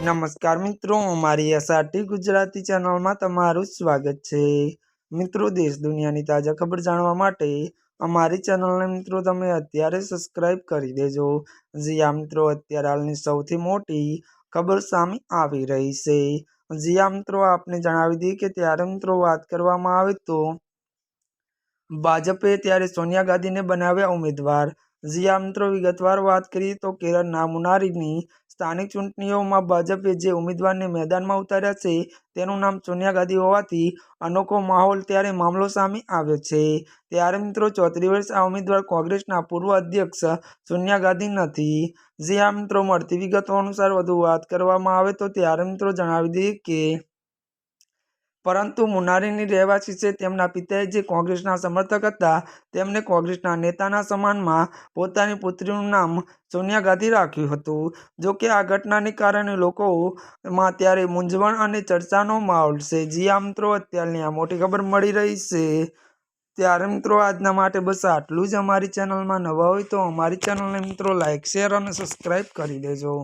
નમસ્કાર મિત્રો, અમારી એસઆરટી ગુજરાતી ચેનલમાં તમારું સ્વાગત છે. મિત્રો, દેશ દુનિયાની તાજા ખબર જાણવા માટે અમારી ચેનલને મિત્રો તમે અત્યારે સબસ્ક્રાઇબ કરી દેજો. જીયા મિત્રો, અત્યારે હાલની સૌથી મોટી ખબર સામે આવી રહી છે. જીયા મિત્રો, આપને જણાવી દઈએ કે ત્યારે મિત્રો વાત કરવામાં આવે તો ભાજપે ત્યારે સોનિયા ગાંધીને બનાવ્યા ઉમેદવાર. જીયા મિત્રો, વિગતવાર વાત કરીએ તો કેરળના મુનારીની સ્થાનિક ચૂંટણીઓમાં ભાજપે જે ઉમેદવારને મેદાનમાં ઉતાર્યા છે, તેનું નામ સોનિયા ગાંધી હોવાથી અનોખો માહોલ ત્યારે મામલો સામે આવ્યો છે. ત્યારે મિત્રો ચોત્રી વર્ષ આ ઉમેદવાર કોંગ્રેસના પૂર્વ અધ્યક્ષ સોનિયા ગાંધી નથી. જે આ મિત્રો મળતી વિગતો અનુસાર વધુ વાત કરવામાં આવે તો ત્યારે મિત્રો જણાવી દઈએ કે પરંતુ મુનારીની રહેવાસી છે તેમના પિતાએ જે કોંગ્રેસના સમર્થક હતા, તેમને કોંગ્રેસના નેતાના સમાનમાં પોતાની પુત્રીનું નામ સોનિયા ગાંધી રાખ્યું હતું. જોકે આ ઘટનાને કારણે લોકોમાં ત્યારે મૂંઝવણ અને ચર્ચાનો માહોલ છે. જીયા મિત્રો અત્યારની આ મોટી ખબર મળી રહી છે. ત્યારે મિત્રો આજના માટે બસ આટલું જ. અમારી ચેનલમાં નવા હોય તો અમારી ચેનલને મિત્રો લાઇક શેર અને સબસ્ક્રાઈબ કરી દેજો.